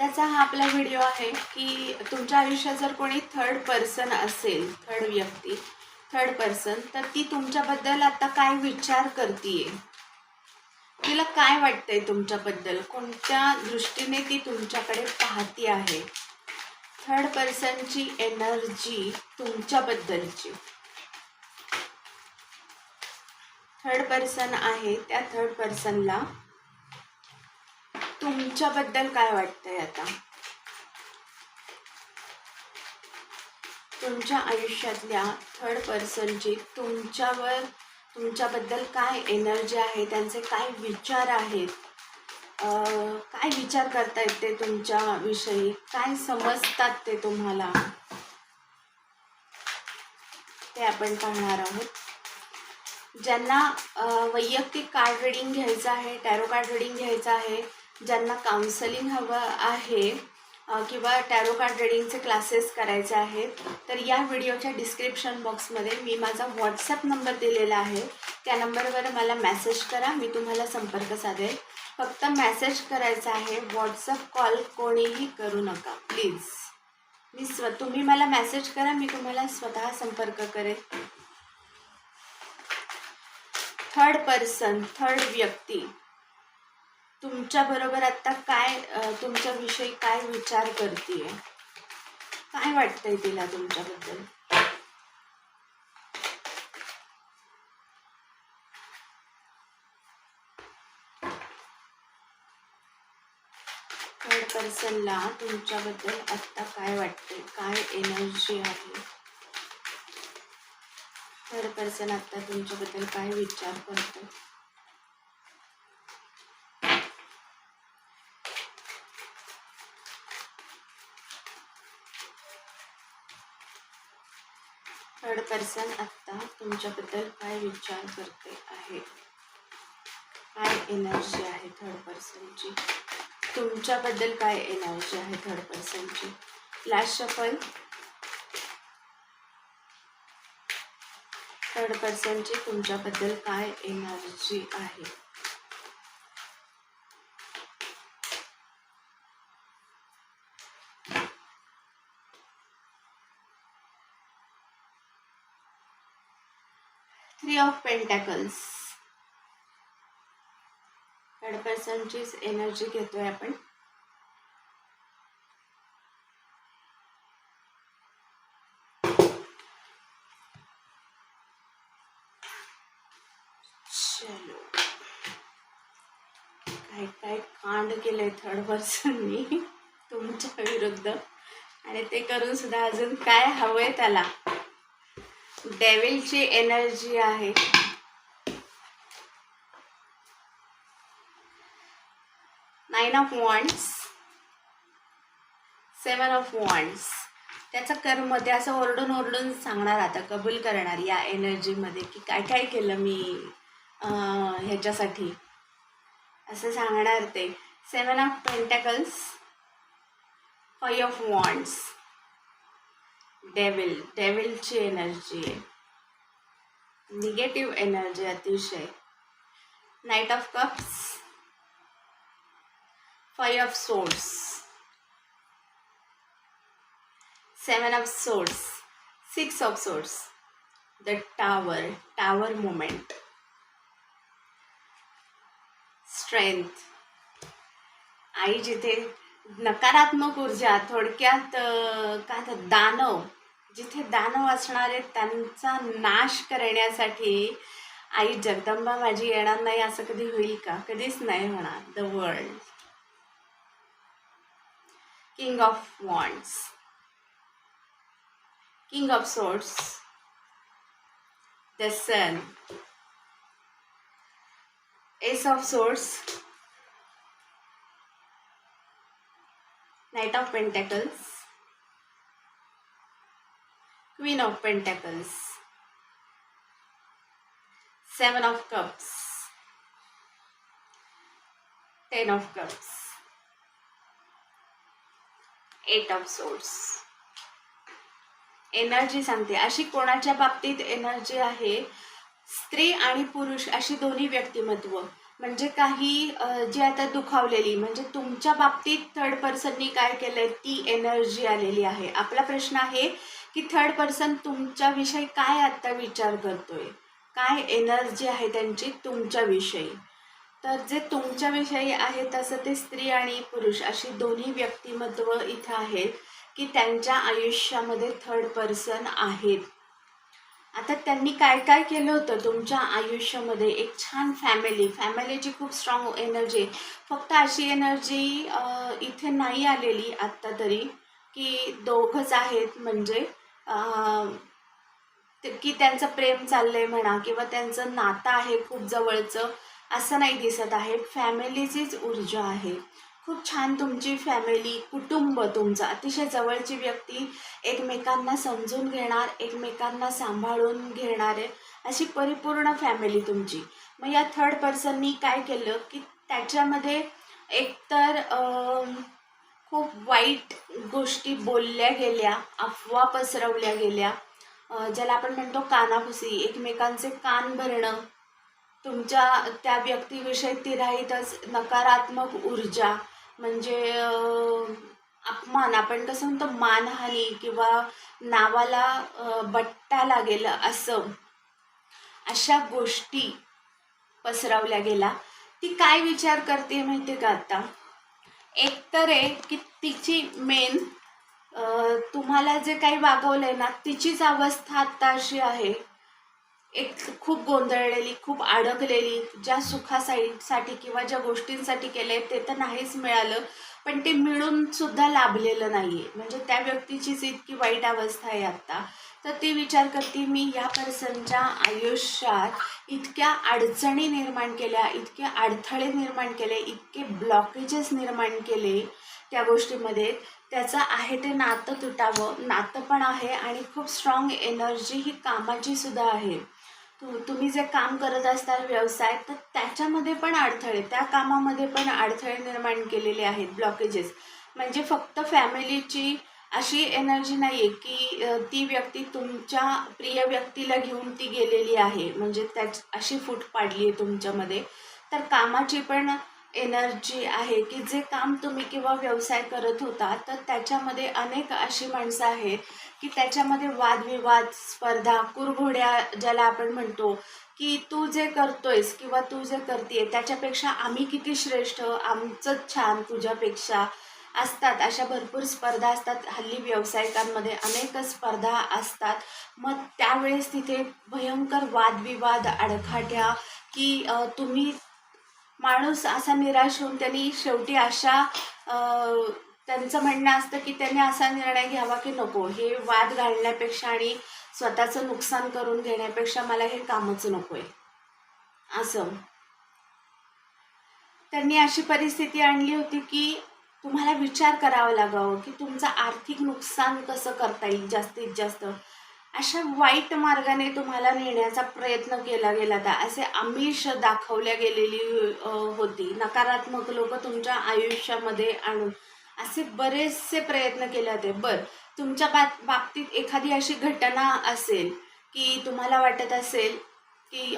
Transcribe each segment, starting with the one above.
आत्ताचा हा आपला व्हिडिओ आहे की तुमच्या आयुष्यात जर कोणी थर्ड पर्सन असेल थर्ड व्यक्ती थर्ड पर्सन तर ती तुमच्याबद्दल आता काय विचार करतीये? तिला काय वाटतंय तुमच्याबद्दल? कोणत्या दृष्टीने ती तुमच्याकडे पाहती आहे? थर्ड पर्सनची एनर्जी तुमच्याबद्दलची. थर्ड पर्सन आहे त्या थर्ड पर्सनला तुमच्याबद्दल काय वाटतंय आता? तुमच्या आयुष्यातल्या थर्ड पर्सनची तुमच्यावर तुमच्याबद्दल काय एनर्जी आहे? त्यांचे काय विचार आहेत? काय विचार करतायत ते तुमच्याविषयी? काय समजतात ते तुम्हाला? ते आपण पाहणार आहोत. ज्यांना वैयक्तिक कार्ड रिडिंग घ्यायचं आहे टॅरो कार्ड रिडिंग घ्यायचं आहे ज्यांना काउन्सलिंग हवं आहे किंवा टॅरो कार्ड रिडिंगचे क्लासेस करायचे आहेत तर या व्हिडिओच्या डिस्क्रिप्शन बॉक्समध्ये मी माझा व्हॉट्सअप नंबर दिलेला आहे. त्या नंबरवर मला मॅसेज करा मी तुम्हाला संपर्क साधेल. फक्त मॅसेज करायचा आहे व्हॉट्सअप कॉल कोणीही करू नका प्लीज मी स्व तुम्ही मला मॅसेज करा मी तुम्हाला स्वतः संपर्क करेन थर्ड पर्सन थर्ड व्यक्ती. तुमच्याबरोबर आत्ता काय तुमच्याविषयी काय विचार करते काय वाटतंय तिला तुमच्याबद्दल? थर्ड पर्सनला तुमच्याबद्दल आत्ता काय वाटते काय एनर्जी आहे? थर्ड पर्सन आत्ता तुमच्याबद्दल काय विचार करतो पर्सन आत्ता तुमच्याबद्दल काय विचार करते आहे? काय एनर्जी आहे थर्ड पर्सनची तुमच्याबद्दल काय एनर्जी आहे थर्ड पर्सनची लास्ट शफल थर्ड पर्सनची तुमच्याबद्दल काय एनर्जी आहे? ऑफ पेंटॅकल्स थर्ड पर्सनचीच एनर्जी घेतोय आपण. चलो. काय काय कांड केलंय थर्ड पर्सननी तुमच्या विरुद्ध. आणि ते करून सुद्धा अजून काय हवंय त्याला. डेविलची एनर्जी आहे. Nine of wands seven of wands त्याचं कर्म ते असं ओरडून ओरडून सांगणार आता कबूल करणार या एनर्जीमध्ये की काय काय केलं मी ह्याच्यासाठी. असं सांगणार ते. Seven of pentacles five of wands devil डेविलची energy आहे निगेटिव्ह एनर्जी अतिशय knight of cups five of swords seven of swords six of swords the tower tower moment strength आई जिथे नकारात्मक ऊर्जा थोडक्यात काय दानव. जिथे दानव असणारे त्यांचा नाश करण्यासाठी आई जगदंबा माझी येणार नाही असं कधी होईल का? कधीच नाही होणार. The world king of wands king of swords the sun ace of swords knight of pentacles queen of pentacles seven of cups ten of cups eight of swords energy सांगते अशी कोणाच्या बाबतीत एनर्जी आहे स्त्री आणि पुरुष अशी दोन्ही व्यक्तिमत्व म्हणजे काही जी आता दुखावलेली म्हणजे तुमच्या बाबतीत थर्ड पर्सननी काय केलंय ती एनर्जी आलेली आहे. आपला प्रश्न आहे की थर्ड पर्सन तुमच्याविषयी काय आत्ता विचार करतोय? काय एनर्जी आहे त्यांची तुमच्याविषयी? तर जे तुमच्याविषयी आहे तसं ते स्त्री आणि पुरुष अशी दोन्ही व्यक्तिमत्व इथं आहेत की त्यांच्या आयुष्यामध्ये थर्ड पर्सन आहेत. आता त्यांनी काय काय केलं होतं? तुमच्या आयुष्यामध्ये एक छान फॅमिली फॅमिलीची खूप स्ट्रॉंग एनर्जी फक्त अशी एनर्जी इथे नाही आलेली आत्ता तरी की दोघंच आहेत म्हणजे की त्यांचं प्रेम चाललंय म्हणा किंवा त्यांचं नातं आहे खूप जवळचं असं नाही दिसत आहे. फॅमिलीचीच ऊर्जा आहे. खूप छान तुमची फॅमिली कुटुंब तुमचं. अतिशय जवळची व्यक्ती एकमेकांना समजून घेणार एकमेकांना सांभाळून घेणारे अशी परिपूर्ण फॅमिली तुमची. मग या थर्ड पर्सननी काय केलं की त्याच्यामध्ये एकतर खूप वाईट गोष्टी बोलल्या गेल्या अफवा पसरवल्या गेल्या. ज्याला आपण म्हणतो कानाभुसी एकमेकांचे कान भरणं. तुमच्या त्या व्यक्तीविषयी तिराईतच नकारात्मक ऊर्जा. म्हणजे अपमान. आपण कसं म्हणतो मानहानी किंवा नावाला बट्टा लागेल असं. अशा गोष्टी पसरवल्या गेल्या. ती काय विचार करते माहिती का आता? एक तर आहे की तिची मेन तुम्हाला जे काही वागवलं आहे ना तिचीच अवस्था आत्ता अशी आहे एक खूप गोंधळलेली खूप अडकलेली ज्या सुखासाठी किंवा ज्या गोष्टींसाठी केले ते तर नाहीच मिळालं. पण ते मिळून सुद्धा लाभलेलं आहे म्हणजे त्या व्यक्तीचीच इतकी वाईट अवस्था आहे आत्ता तर ती विचार करते मी या पर्सनच्या आयुष्यात इतक्या अडचणी निर्माण केल्या इतके अडथळे निर्माण केले इतके ब्लॉकेजेस निर्माण केले त्या गोष्टीमध्ये. त्याचं आहे ते नातं तुटावं. नातं पण आहे आणि खूप स्ट्रॉंग एनर्जी ही कामाची सुद्धा आहे. तु तुम्ही जे काम करत असताल व्यवसाय तर त्याच्यामध्ये पण अडथळे त्या कामामध्ये पण अडथळे निर्माण केलेले आहेत ब्लॉकेजेस म्हणजे फक्त फॅमिलीची अशी एनर्जी नाही आहे की ती व्यक्ती तुमच्या प्रिय व्यक्तीला घेऊन ती गेलेली आहे. म्हणजे त्याच अशी फूट पाडली आहे तुमच्यामध्ये. तर कामाची पण एनर्जी आहे की जे काम तुम्ही किंवा व्यवसाय करत होता तर त्याच्यामध्ये अनेक अशी माणसं आहेत की त्याच्यामध्ये वादविवाद स्पर्धा कुरघोड्या ज्याला आपण म्हणतो की तू जे करतोयस किंवा तू जे करते त्याच्यापेक्षा आम्ही किती श्रेष्ठ आमचंच छान तुझ्यापेक्षा असतात. अशा भरपूर स्पर्धा असतात. हल्ली व्यावसायिकांमध्ये अनेक स्पर्धा असतात. मग त्यावेळेस तिथे भयंकर वादविवाद अडखाट्या की तुम्ही माणूस असा निराश होऊन त्यांनी शेवटी अशा त्यांचं म्हणणं असतं की त्यांनी असा निर्णय घ्यावा की नको. हे वाद घालण्यापेक्षा आणि स्वतःचं नुकसान करून घेण्यापेक्षा मला हे कामच नको आहे असं. त्यांनी अशी परिस्थिती आणली होती की तुम्हाला विचार करावा लागावं की तुमचं आर्थिक नुकसान कसं करता येईल जास्तीत जास्त? अशा वाईट मार्गाने तुम्हाला नेण्याचा प्रयत्न केला गेला होता. असे आमिष दाखवल्या गेलेली होती. नकारात्मक लोक तुमच्या आयुष्यामध्ये आणून असे बरेचसे प्रयत्न केले होते. बरं तुमच्या बाबतीत एखादी अशी घटना असेल की तुम्हाला वाटत असेल की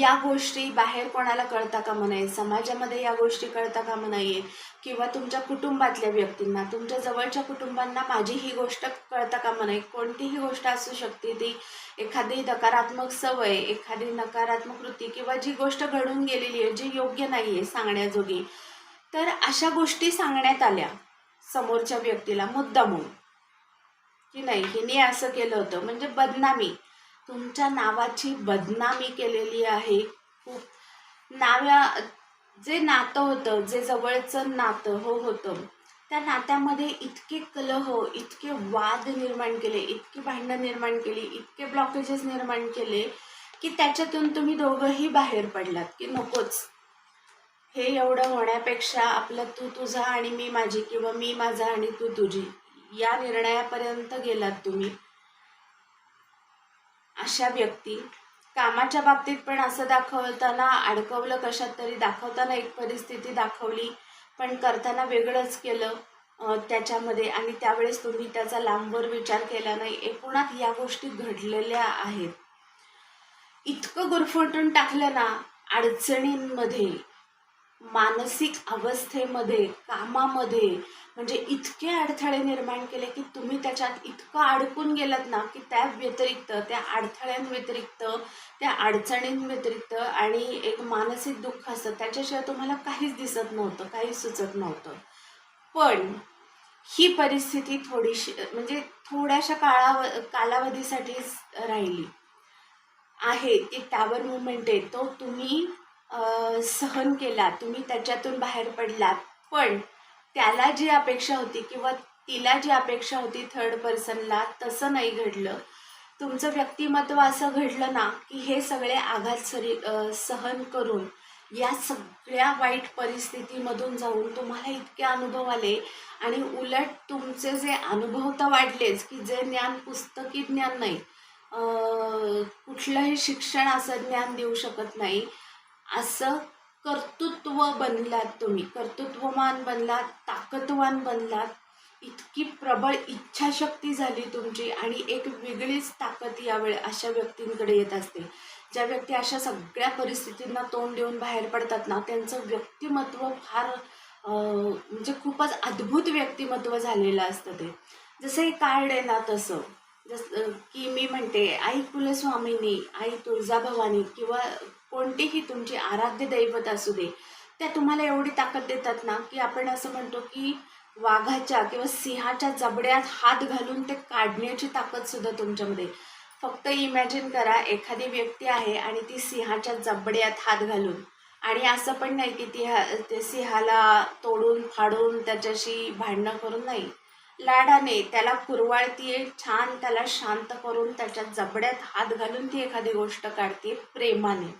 या गोष्टी बाहेर कोणाला कळता कामा नये समाजामध्ये या गोष्टी कळता कामा नये किंवा तुमच्या कुटुंबातल्या व्यक्तींना तुमच्या जवळच्या कुटुंबांना माझी ही गोष्ट कळता कामा नये. कोणतीही गोष्ट असू शकते ती एखादी नकारात्मक सवय एखादी नकारात्मक कृती किंवा जी गोष्ट घडून गेलेली आहे जी योग्य नाही आहे सांगण्याजोगी तर अशा गोष्टी सांगण्यात आल्या समोरच्या व्यक्तीला मुद्दामून. की नाही हिने असं केलं होतं. म्हणजे बदनामी. तुमच्या नावाची बदनामी केलेली आहे. खूप. नाव्या जे नातं होतं जे जवळचं नातं हो होतं त्या नात्यामध्ये इतके कलह इतके वाद निर्माण केले इतकी भांडणं निर्माण केली इतके ब्लॉकेजेस निर्माण केले की त्याच्यातून तुम्ही दोघंही बाहेर पडलात की नकोच. हे एवढं होण्यापेक्षा आपलं तू तुझा आणि मी माझी किंवा मी माझा आणि तू तुझी या निर्णयापर्यंत गेलात तुम्ही. अशा व्यक्ती. कामाच्या बाबतीत पण असं दाखवताना अडकवलं कशात तरी दाखवताना एक परिस्थिती दाखवली पण करताना वेगळंच केलं त्याच्यामध्ये. आणि त्यावेळेस तुम्ही त्याचा लांबवर विचार केला नाही एकूणात या गोष्टी घडलेल्या आहेत. इतकं गुरफटून टाकलं ना अडचणींमध्ये मानसिक अवस्थेमध्ये कामामध्ये म्हणजे इतके अडथळे निर्माण केले की तुम्ही त्याच्यात इतकं अडकून गेलात ना की त्या व्यतिरिक्त त्या अडथळ्यांव्यतिरिक्त त्या अडचणींव्यतिरिक्त आणि एक मानसिक दुःख असतं त्याच्याशिवाय तुम्हाला काहीच दिसत नव्हतं काहीच सुचत नव्हतं. पण ही परिस्थिती थोडीशी म्हणजे थोड्याशा काळाव कालावधीसाठीच राहिली. आहे ती टावर मुवमेंट आहे तो तुम्ही सहन केला तुम्ही त्याच्यातून बाहेर पडलात पण त्याला जी अपेक्षा होती किंवा तिला जी अपेक्षा होती थर्ड पर्सनला तसं नाही घडलं. तुमचं व्यक्तिमत्व असं घडलं ना की हे सगळे आघात सरी सहन करून या सगळ्या वाईट परिस्थितीमधून जाऊन तुम्हाला इतके अनुभव आले आणि उलट तुमचे जे अनुभव तर वाढलेच की जे ज्ञान पुस्तकी ज्ञान नाही कुठलंही शिक्षण असं ज्ञान देऊ शकत नाही असं कर्तृत्व बनलात तुम्ही. कर्तृत्वमान बनलात ताकदवान बनलात. इतकी प्रबळ इच्छाशक्ती झाली तुमची आणि एक वेगळीच ताकद यावेळी अशा व्यक्तींकडे येत असते. ज्या व्यक्ती अशा सगळ्या परिस्थितींना तोंड देऊन बाहेर पडतात ना त्यांचं व्यक्तिमत्व फार म्हणजे खूपच अद्भुत व्यक्तिमत्व झालेलं असतं ते. जसं हे कार्ड आहे ना तसं. जसं की मी म्हणते आई कुलस्वामिनी आई तुळजाभवानी किंवा कोणतीही तुमची आराध्य दैवत असू दे त्या तुम्हाला एवढी ताकद देतात ना की आपण असं म्हणतो की वाघाच्या किंवा सिंहाच्या जबड्यात हात घालून ते काढण्याची ताकदसुद्धा तुमच्यामध्ये. फक्त इमॅजिन करा एखादी व्यक्ती आहे आणि ती सिंहाच्या जबड्यात हात घालून आणि असं पण नाही की ती ते सिंहाला तोडून फाडून त्याच्याशी भांडणं करून नाही. लाडाने त्याला कुरवाळतीये छान त्याला शांत करून त्याच्या जबड्यात हात घालून ती एखादी गोष्ट काढते प्रेमाने.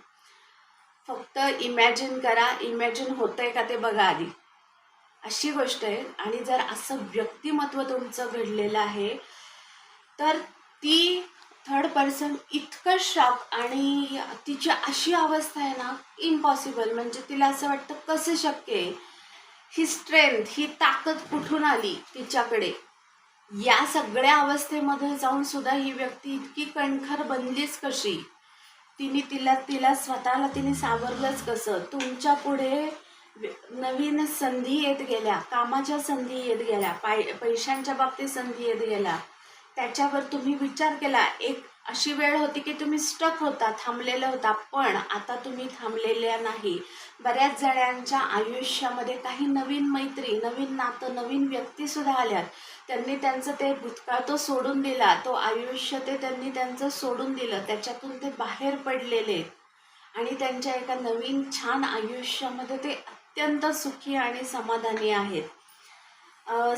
फक्त इमॅजिन करा इमॅजिन होतंय का ते बघा आधी. अशी गोष्ट आहे. आणि जर असं व्यक्तिमत्व तुमचं घडलेलं आहे तर ती थर्ड पर्सन इतकं शॉक आणि तिची अशी अवस्था आहे ना इम्पॉसिबल म्हणजे तिला असं वाटतं कसं शक्य आहे? ही स्ट्रेंथ ही ताकद कुठून आली तिच्याकडे? या सगळ्या अवस्थेमध्ये जाऊन सुद्धा ही व्यक्ती इतकी कणखर बनलीच कशी? तिने तिला तिला स्वतःला तिने सावरलंच कसं? तुमच्यापुढे नवीन संधी येत गेल्या कामाच्या संधी येत गेल्या पाय पैशांच्या बाबतीत संधी येत गेल्या. त्याच्यावर तुम्ही विचार केला. एक अशी वेळ होती की तुम्ही स्टक होता थांबलेला होता पण आता तुम्ही थांबलेल्या नाही. बऱ्याच जणांच्या आयुष्यामध्ये काही नवीन मैत्री नवीन नातं नवीन व्यक्तीसुद्धा आल्यात. त्यांनी त्यांचं ते भूतकाळ तो सोडून दिला तो आयुष्य ते त्यांनी त्यांचं सोडून दिलं त्याच्यातून ते बाहेर पडलेले. आहेत आणि त्यांच्या एका नवीन छान आयुष्यामध्ये ते अत्यंत सुखी आणि समाधानी आहेत.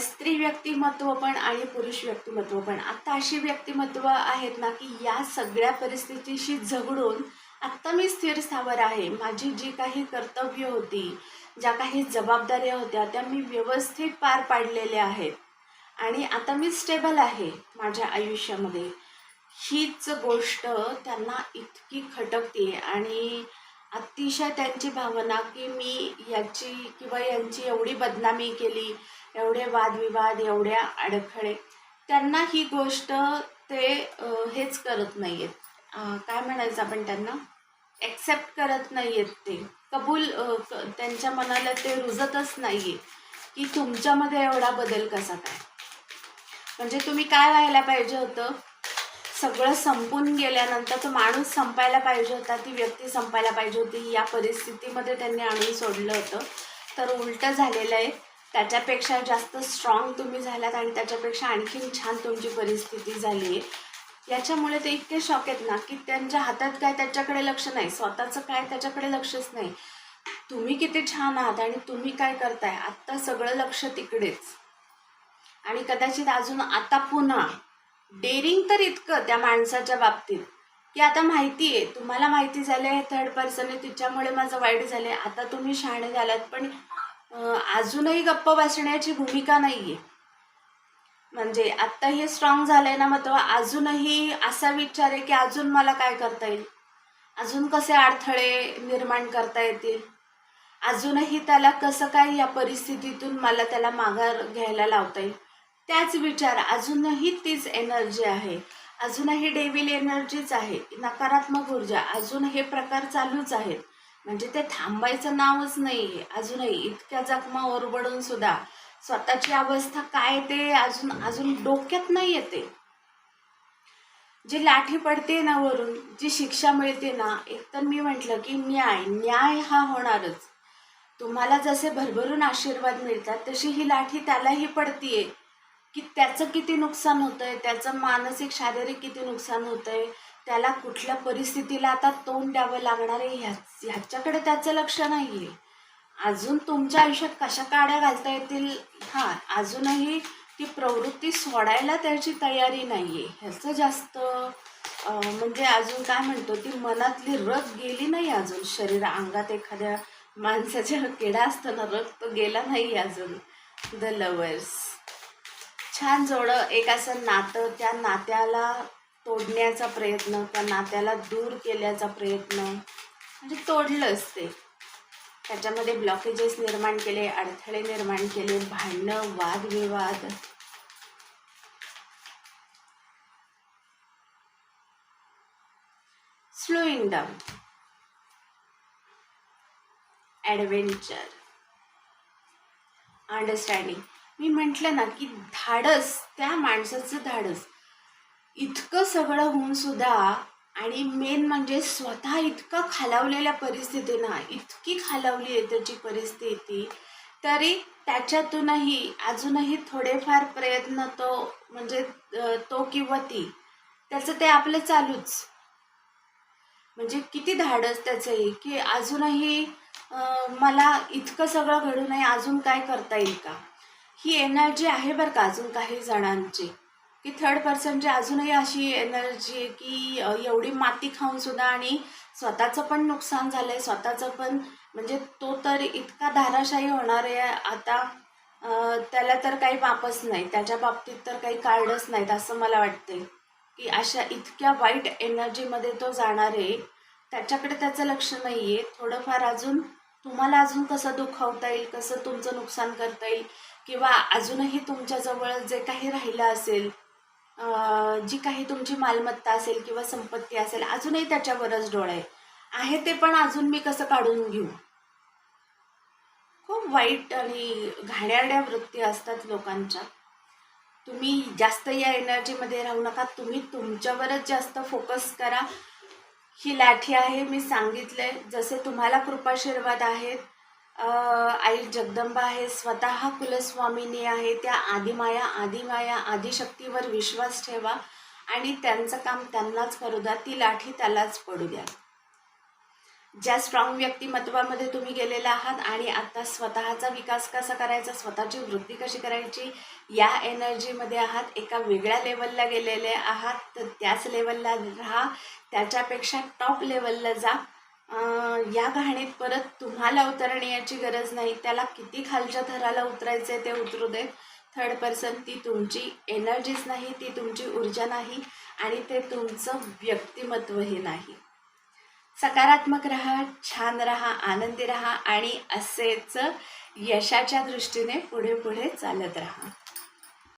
स्त्री व्यक्तिमत्व पण आणि पुरुष व्यक्तिमत्व पण. आत्ता अशी व्यक्तिमत्व आहेत ना की या सगळ्या परिस्थितीशी झगडून आत्ता मी स्थिर स्थावर आहे. माझी जी काही कर्तव्य होती ज्या काही जबाबदाऱ्या होत्या त्या मी व्यवस्थित पार पाडलेल्या आहेत. आणि आता मी स्टेबल आहे माझ्या आयुष्यामध्ये. हीच गोष्ट त्यांना इतकी खटकते आणि अतिशय त्यांची भावना की मी याची किंवा यांची एवढी बदनामी केली एवढे वादविवाद एवढ्या अडखळे त्यांना ही गोष्ट ते हेच करत नाही आहेत काय म्हणायचं आपण त्यांना? ॲक्सेप्ट करत नाही आहेत ते. कबूल त्यांच्या मनाला ते रुजतच नाही आहे की तुमच्यामध्ये एवढा बदल कसा काय? म्हणजे तुम्ही काय व्हायला पाहिजे होतं? सगळं संपून गेल्यानंतर तो माणूस संपायला पाहिजे होता ती व्यक्ती संपायला पाहिजे होती. या परिस्थितीमध्ये त्यांनी आणून सोडलं होतं. तर उलटं झालेलं आहे. त्याच्यापेक्षा जास्त स्ट्रॉंग तुम्ही झालात आणि त्याच्यापेक्षा आणखीन छान तुमची परिस्थिती झाली आहे. याच्यामुळे ते इतके शॉक आहेत ना की त्यांच्या हातात काय त्याच्याकडे लक्ष नाही. स्वतःचं काय त्याच्याकडे लक्षच नाही. तुम्ही किती छान आहात आणि तुम्ही काय करताय? आत्ता सगळं लक्ष तिकडेच. आणि कदाचित अजून आता पुन्हा डेअरिंग तर इतकं त्या माणसाच्या बाबतीत. की आता माहिती आहे तुम्हाला माहिती झालं आहे थर्ड पर्सन आहे तिच्यामुळे माझं वाईट झालं आहे आता तुम्ही शहाणे झालात पण अजूनही गप्प बसण्याची भूमिका नाही आहे म्हणजे आत्ता हे स्ट्रॉंग झालंय ना मग तेव्हा अजूनही असा विचार आहे की अजून मला काय करता येईल? अजून कसे अडथळे निर्माण करता येतील? अजूनही त्याला कसं काय या परिस्थितीतून मला त्याला माघार घ्यायला लावता येईल? त्याच विचार अजूनही तीच एनर्जी आहे. अजूनही डेविल एनर्जीच आहे. नकारात्मक ऊर्जा अजून हे प्रकार चालूच आहेत. म्हणजे ते थांबायचं नावच नाही अजूनही इतक्या जखमा ओरबडून सुद्धा स्वतःची अवस्था काय ते अजून अजून डोक्यात नाही येते. जी लाठी पडते ना वरून जी शिक्षा मिळते ना एक तर मी म्हटलं की न्याय न्याय हा होणारच. तुम्हाला जसे भरभरून आशीर्वाद मिळतात तशी ही लाठी त्यालाही पडतीये. की त्याचं किती नुकसान होतंय त्याचं मानसिक शारीरिक किती नुकसान होतंय त्याला कुठल्या परिस्थितीला आता तोंड द्यावं लागणार आहे ह्या ह्याच्याकडे त्याचं लक्ष नाही आहे अजून तुमच्या आयुष्यात कशा काड्या घालता येतील? हां अजूनही ती प्रवृत्ती सोडायला त्याची तयारी नाही आहे ह्याचं जास्त म्हणजे अजून काय म्हणतो ती मनातली रग गेली नाही अजून. शरीर अंगात एखाद्या माणसाच्या किडा असताना रक्त गेला नाही अजून. द लवर्स छान जोडं एक असं नातं त्या नात्याला तोडण्याचा प्रयत्न त्या नात्याला दूर केल्याचा प्रयत्न म्हणजे तोडलं असते. त्याच्यामध्ये ब्लॉकेजेस निर्माण केले अडथळे निर्माण केले भांडणं वादविवाद. स्लोईंग डाऊन ॲडव्हेंचर अंडरस्टँडिंग मी म्हटलं ना की धाडस त्या माणसाचं धाडस. इतकं सगळं होऊन सुद्धा आणि मेन म्हणजे स्वतः इतकं खालावलेल्या परिस्थितीनं इतकी खालावली आहे त्याची परिस्थिती तरी त्याच्यातूनही अजूनही थोडेफार प्रयत्न तो म्हणजे तो किंवा ती त्याचं ते आपलं चालूच. म्हणजे किती धाडस त्याचंही की अजूनही मला इतकं सगळं घडू नये अजून काय करता येईल का? ही एनर्जी आहे बरं का अजून काही जणांची? की थर्ड पर्सनची अजूनही अशी एनर्जी आहे की एवढी माती खाऊन सुद्धा आणि स्वतःचं पण नुकसान झालं आहे स्वतःचं पण म्हणजे तो तर इतका धाराशाही होणार आहे आता त्याला तर काही मापच नाही त्याच्या बाबतीत तर काही कार्डच नाहीत असं मला वाटते की अशा इतक्या वाईट एनर्जीमध्ये तो जाणार आहे त्याच्याकडे त्याचं लक्ष नाही आहे थोडंफार अजून तुम्हाला अजून कसं दुखावता येईल कसं तुमचं नुकसान करता येईल किंवा अजूनही तुमच्याजवळ जे काही राहिलं असेल जी काही तुमची मालमत्ता असेल किंवा संपत्ती असेल अजूनही त्याच्यावरच डोळे आहे ते पण अजून मी कसं काढून घेऊ? खूप वाईट आणि घाण्याड्या वृत्ती असतात लोकांच्या. तुम्ही जास्त या एनर्जीमध्ये राहू नका. तुम्ही तुमच्यावरच जास्त फोकस करा. ही लाठी आहे मी सांगितले जसे तुम्हाला कृपाशीर्वाद आहेत आई जगदंबा आहे स्वतः कुलस्वामिनी आहे त्या आदिमाया आदिमाया आदिशक्तीवर विश्वास ठेवा आणि त्यांचं काम त्यांनाच करू द्या ती लाठी त्यालाच पडू द्या. ज्या स्ट्रॉंग व्यक्तिमत्वामध्ये तुम्ही गेलेला आहात आणि आता स्वतःचा विकास कसा करायचा स्वतःची वृत्ती कशी करायची या एनर्जीमध्ये आहात एका वेगळ्या लेवलला गेलेले आहात तर त्याच लेवलला राहा त्याच्यापेक्षा टॉप लेवलला जा. या घाणीत परत तुम्हाला उतरण्याची गरज नाही. त्याला किती खालच्या थराला उतरायचं आहे ते उतरू देत थर्ड पर्सन ती तुमची एनर्जीच नाही ती तुमची ऊर्जा नाही आणि ते तुमचं व्यक्तिमत्वही नाही. सकारात्मक राहा छान राहा आनंदी राहा आणि असेच यशाच्या दृष्टीने पुढे पुढे चालत राहा.